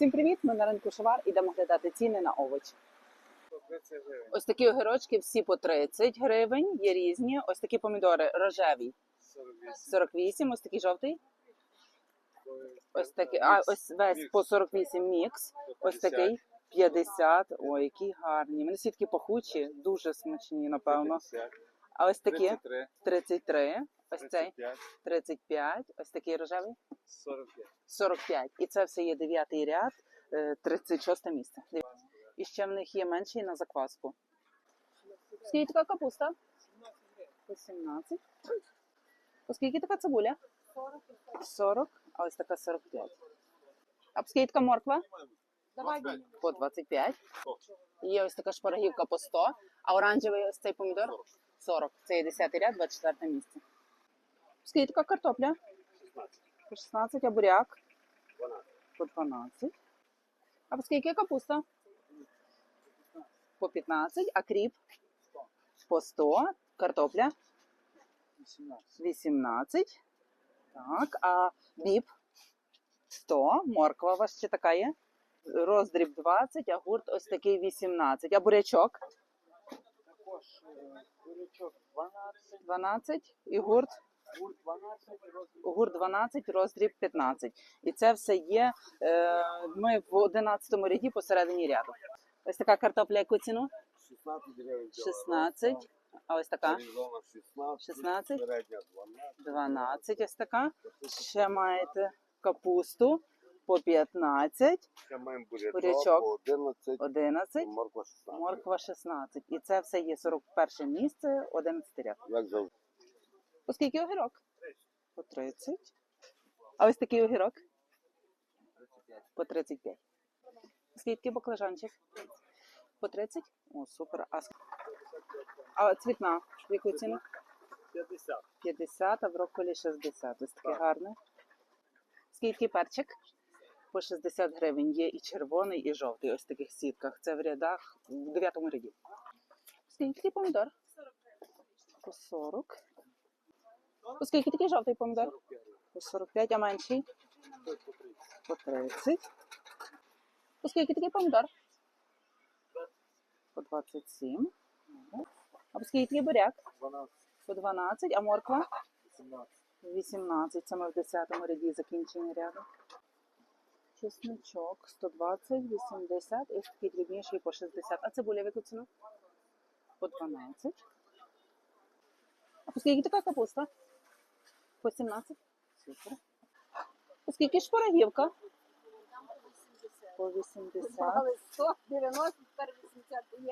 Всім привіт! Ми на ринку Шовар ідемо глядати ціни на овочі. Ось такі огірочки всі по 30 гривень, є різні. Ось такі помідори рожеві 48. 48, ось такий жовтий. Ось такий, а ось весь по 48 мікс. Ось такий 50. Ой, які гарні. Вони всі такі пахучі, дуже смачні, напевно. А ось такі 33, 33, ось цей 35, 35, ось такий рожевий 45. 45. І це все є дев'ятий ряд, е, 36 місце. І ще в них є менший на закваску. Скільки така капуста? 18. Оскільки така цибуля? 40. А ось така 45. А скільки така морква? По 25. Є ось така шпарагівка по 100. А оранжевий ось цей помідор? 40. Це є 10 ряд, 24 місце. Скільки така картопля? 16, По 16, а буряк? 12, По 12. А по скільки капуста? По 15, а кріп? По 100. Картопля? 18, 18. Так, а біб? 100. Морква у вас ще така є? Роздріб 20, а гурт ось такий 18. А бурячок? також е, курячок 12, 12 і гурт? Гурт 12, розмір Гурт 12, роздріб 15. І це все є. Е, ми в 11 ряді посередині ряду. Ось така картопля, яку ціну? 16 гривень. 16. А ось така? Реалізована 16, 16. 12, 12 ось така. Ще маєте капусту по 15, ще маємо бурячок по 11, 11, морква 16. морква 16. І це все є 41 місце, 11 ряд. Як завжди. Оскільки огірок? По 30. А ось такий огірок? По 35. Скільки баклажанчик? По 30? О, супер. А, а цвітна? В яку ціну? 50. 50, а брокколі 60. Ось таке Так. гарне. Скільки перчик? По 60 гривень. Є і червоний, і жовтий. Ось в таких сітках. Це в рядах в 9 ряді. Скільки помідор? По 40. По такий жовтий помідор? 45. По 45, а менший? По 30. По 30. По скільки такий помідор? По 27. А по скільки такий буряк? 12, По 12, а морква? 18. 18, це ми в 10 ряді закінчення ряду. Чесночок 120, 80 і такий дрібніший по 60. А цибуля в яку ціну? По 12. А по скільки така капуста? По 17. Супер. Скільки ж шпарагівка? По 80. Мали 100, 90, тепер 80 є.